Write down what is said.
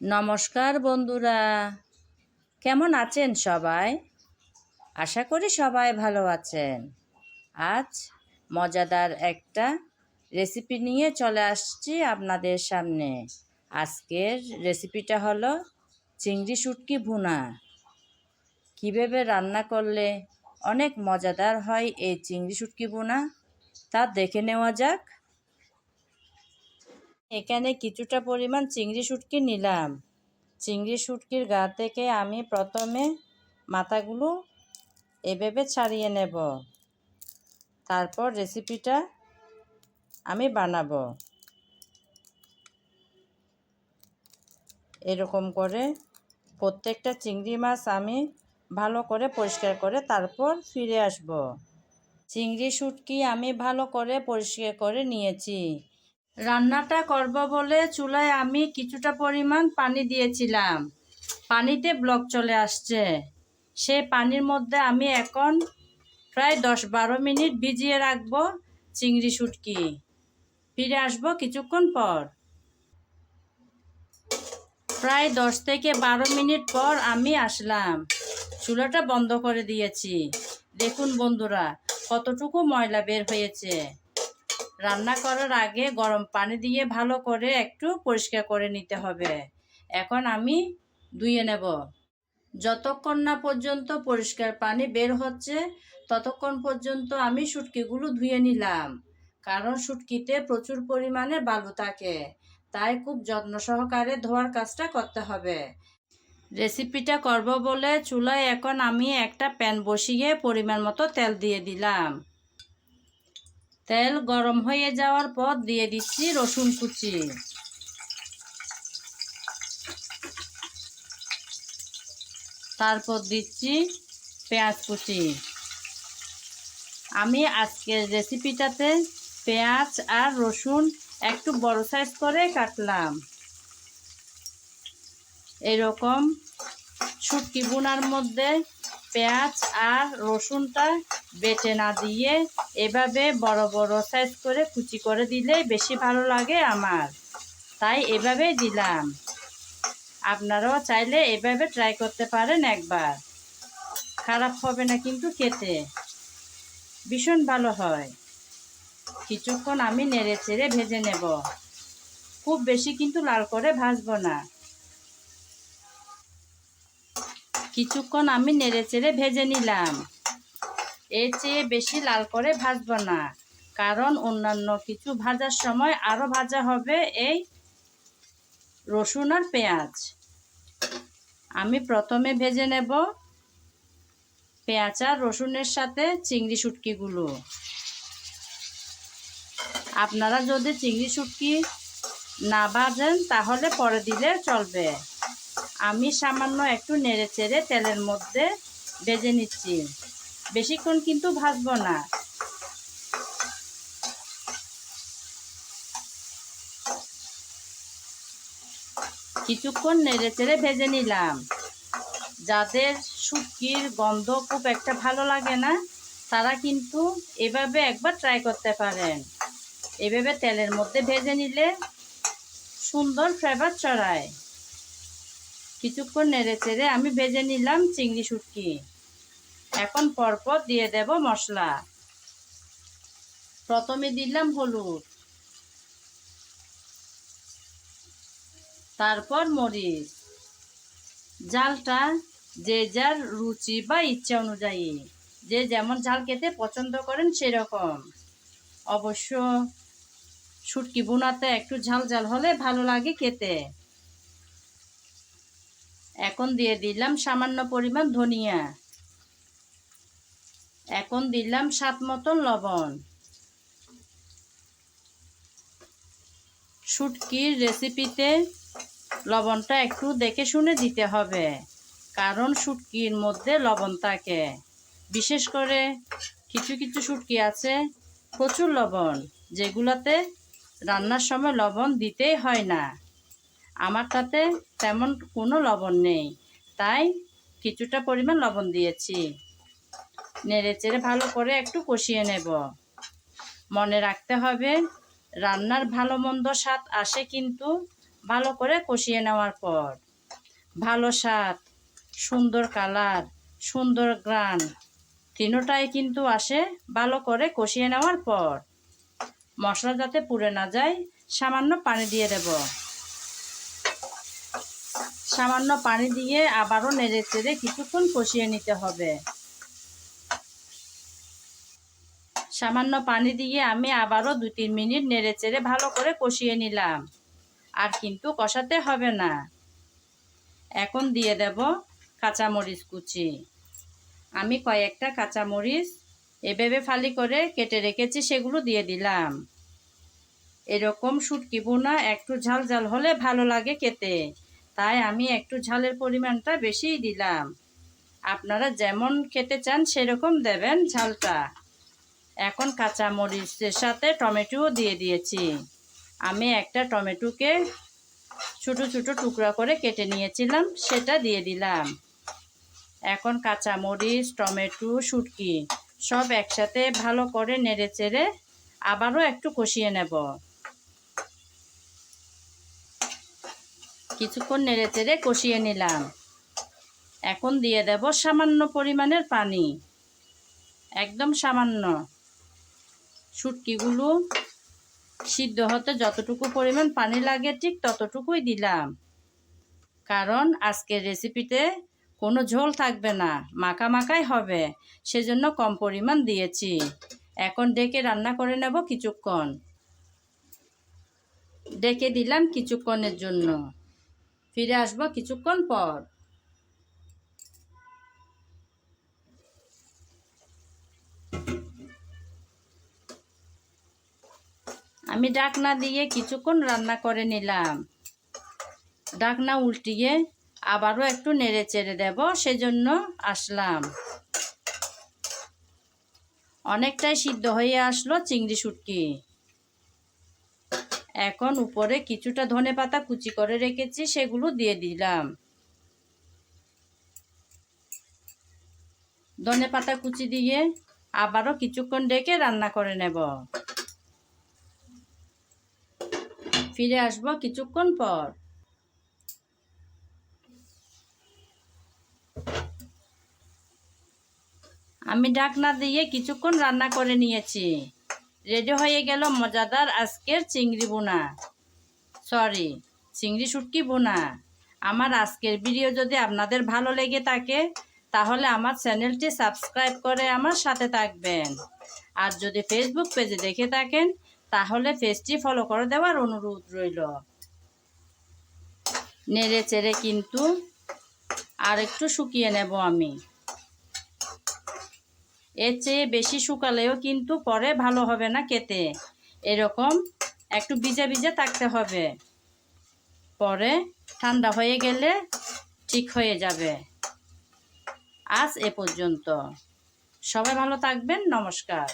নমস্কার বন্ধুরা। কেমন আছেন সবাই? আশা করি সবাই ভালো আছেন। আজ মজাদার একটা রেসিপি নিয়ে চলে আসছি আপনাদের সামনে। আজকের রেসিপিটা হলো চিংড়ি শুটকি ভুনা। কীভাবে রান্না করলে অনেক মজাদার হয় এই চিংড়ি শুটকি ভুনা, তা দেখে নেওয়া যাক। এখানে কিছুটা পরিমাণ চিংড়ি শুটকি নিলাম। চিংড়ি শুটকির গা থেকে আমি প্রথমে মাথাগুলো এভাবে ছাড়িয়ে নেব। তারপর রেসিপিটা আমি বানাবো। এরকম করে প্রত্যেকটা চিংড়ি মাছ আমি ভালো করে পরিষ্কার করে তারপর ফিরে আসব। চিংড়ি শুটকি আমি ভালো করে পরিষ্কার করে নিয়েছি। রান্নাটা করব বলে চুলায় আমি কিছুটা পরিমাণ পানি দিয়েছিলাম। পানিতে ব্লক চলে আসছে। সে পানির মধ্যে আমি এখন প্রায় দশ বারো মিনিট ভিজিয়ে রাখব চিংড়ি শুটকি। ফিরে আসব কিছুক্ষণ পর। প্রায় দশ থেকে বারো মিনিট পর আমি আসলাম। চুলাটা বন্ধ করে দিয়েছি। দেখুন বন্ধুরা, কতটুকু ময়লা বের হয়েছে। রান্না করার আগে গরম পানি দিয়ে ভালো করে একটু পরিষ্কার করে নিতে হবে। এখন আমি ধুয়ে নেব। যতক্ষণ না পর্যন্ত পরিষ্কার পানি বের হচ্ছে, ততক্ষণ পর্যন্ত আমি শুটকিগুলো ধুয়ে নিলাম। কারণ শুটকিতে প্রচুর পরিমাণে বালু থাকে, তাই খুব যত্ন সহকারে ধোয়ার কাজটা করতে হবে। রেসিপিটা করব বলে চুলায় এখন আমি একটা প্যান বসিয়ে পরিমাণ মতো তেল দিয়ে দিলাম। তেল গরম হয়ে যাওয়ার পর দিয়ে দিচ্ছি রসুন কুচি। তারপর দিচ্ছি পেঁয়াজ কুচি। আমি আজকের রেসিপিটাতে পেঁয়াজ আর রসুন একটু বড় সাইজ করে কাটলাম। এরকম শুটকি বোনার মধ্যে পেঁয়াজ আর রসুনটা বেটে না দিয়ে এভাবে বড় বড় সাইজ করে কুচি করে দিলে বেশি ভালো লাগে আমার। তাই এভাবেই দিলাম। আপনারাও চাইলে এভাবে ট্রাই করতে পারেন একবার। খারাপ হবে না কিন্তু খেতে। ভীষণ ভালো হয়। কিছুক্ষণ আমি নেড়ে চেড়ে ভেজে নেব। খুব বেশি কিন্তু লাল করে ভাজবো না। কিছুক্ষণ আমি নেড়ে চেড়ে ভেজে নিলাম। এর চেয়ে বেশি লাল করে ভাজবো না, কারণ অন্যান্য কিছু ভাজার সময় আরও ভাজা হবে এই রসুন আর পেঁয়াজ। আমি প্রথমে ভেজে নেব পেঁয়াজ আর রসুনের সাথে চিংড়ি শুটকিগুলো। আপনারা যদি চিংড়ি শুটকি না ভাজেন, তাহলে পরে দিলে চলবে। আমি সামান্য একটু নেড়ে চেড়ে তেলের মধ্যে ভেজে নিচ্ছি। বেশিক্ষণ কিন্তু ভাজবো না। কিছুক্ষণ নেড়ে চেড়ে ভেজে নিলাম। যাদের শুটকির গন্ধ খুব একটা ভালো লাগে না, তারা কিন্তু এভাবে একবার ট্রাই করতে পারেন। এভাবে তেলের মধ্যে ভেজে নিলে সুন্দর ফ্লেভার চড়ায় কিছুক্ষণ নেড়ে চেড়ে আমি ভেজে নিলাম চিংড়ি শুটকি। এখন পরপর দিয়ে দেব মশলা। প্রথমে দিলাম হলুদ। তারপর মরিচ। জালটা যে যার রুচি বা ইচ্ছা অনুযায়ী। যে যেমন ঝাল খেতে পছন্দ করেন সেরকম। অবশ্য শুটকি বোনাতে একটু ঝাল ঝাল হলে ভালো লাগে খেতে। এখন দিয়ে দিলাম সামান্য পরিমাণ ধনিয়া। এখন দিলাম সাত মতন লবণ। শুটকির রেসিপিতে লবণটা একটু দেখে শুনে দিতে হবে, কারণ শুটকির মধ্যে লবণ থাকে। বিশেষ করে কিছু কিছু শুটকি আছে, প্রচুর লবণ, যেগুলোতে রান্নার সময় লবণ দিতেই হয় না। আমার তাতে তেমন কোনো লবণ নেই। তাই কিছুটা পরিমাণ লবণ দিয়েছি। নেড়ে চেড়ে ভালো করে একটু কষিয়ে নেব। মনে রাখতে হবে, রান্নার ভালো মন্দ স্বাদ আসে কিন্তু ভালো করে কষিয়ে নেওয়ার পর। ভালো স্বাদ, সুন্দর কালার, সুন্দর গ্রান তিনোটাই কিন্তু আসে ভালো করে কষিয়ে নেওয়ার পর। মশলা যাতে পুড়ে না যায়, সামান্য পানি দিয়ে দেব। সামান্য পানি দিয়ে আবারও নেড়ে চেড়ে কিছুক্ষণ কষিয়ে নিতে হবে। সামান্য পানি দিয়ে আমি আবারও দু তিন মিনিট নেড়ে চেড়ে ভালো করে কষিয়ে নিলাম। আর কিন্তু কষাতে হবে না। এখন দিয়ে দেব কাঁচামরিচ কুচি। আমি কয়েকটা কাঁচামরিচ এভাবে ফালি করে কেটে রেখেছি, সেগুলো দিয়ে দিলাম। এরকম শুটকি বোনা একটু ঝাল ঝাল হলে ভালো লাগে খেতে। তাই আমি একটু ঝালের পরিমাণটা বেশিই দিলাম। আপনারা যেমন খেতে চান সেরকম দেবেন ঝালটা। এখন কাঁচা মরিচের সাথে টমেটোও দিয়ে দিয়েছি। আমি একটা টমেটোকে ছোটো ছোটো টুকরা করে কেটে নিয়েছিলাম, সেটা দিয়ে দিলাম। এখন কাঁচা মরিচ টমেটো, শুটকি সব একসাথে ভালো করে নেড়ে চেড়ে আবারও একটু কষিয়ে নেব। কিছুক্ষণ নেড়ে চেড়ে কষিয়ে নিলাম। এখন দিয়ে দেব সামান্য পরিমাণের পানি। একদম সামান্য। শুটকিগুলো সিদ্ধ হতে যতটুকু পরিমাণ পানি লাগে ঠিক ততটুকুই দিলাম। কারণ আজকের রেসিপিতে কোনো ঝোল থাকবে না, মাখা মাখাই হবে, সেজন্য কম পরিমাণ দিয়েছি। এখন ডেকে রান্না করে নেব কিছুক্ষণ। ডেকে দিলাম কিছুক্ষণের জন্য। ফিরে আসব কিছুক্ষণ পর। আমি ডাকনা দিয়ে কিছুক্ষণ রান্না করে নিলাম। ডাকনা উল্টিয়ে আবারও একটু নেড়ে চেড়ে দেব, সেজন্য আসলাম। অনেকটাই সিদ্ধ হয়ে আসলো চিংড়ি শুটকি। এখন উপরে কিছুটা ধনে পাতা কুচি করে রেখেছি, সেগুলো দিয়ে দিলাম। ধনে পাতা কুচি দিয়ে আবারও কিছুক্ষণ ডেকে রান্না করে নেব। ফিরে আসব কিছুক্ষণ পর। আমি ঢাকনা দিয়ে কিছুক্ষণ রান্না করে নিয়েছি। রেডি হয়ে গেল মজাদার আজকের চিংড়ি বোনা। সরি চিংড়ি শুটকি বোনা। আমার আজকের ভিডিও যদি আপনাদের ভালো লেগে থাকে, তাহলে আমার চ্যানেলটি সাবস্ক্রাইব করে আমার সাথে থাকবেন। আর যদি ফেসবুক পেজে দেখে থাকেন, তাহলে পেজটি ফলো করে দেওয়ার অনুরোধ রইল। নেড়ে চেড়ে কিন্তু আর একটু শুকিয়ে নেব আমি। এর চেয়ে বেশি শুকালেও কিন্তু পরে ভালো হবে না খেতে। এরকম একটু ভিজে ভিজে থাকতে হবে। পরে ঠান্ডা হয়ে গেলে ঠিক হয়ে যাবে। আজ এ পর্যন্ত। সবাই ভালো থাকবেন, নমস্কার।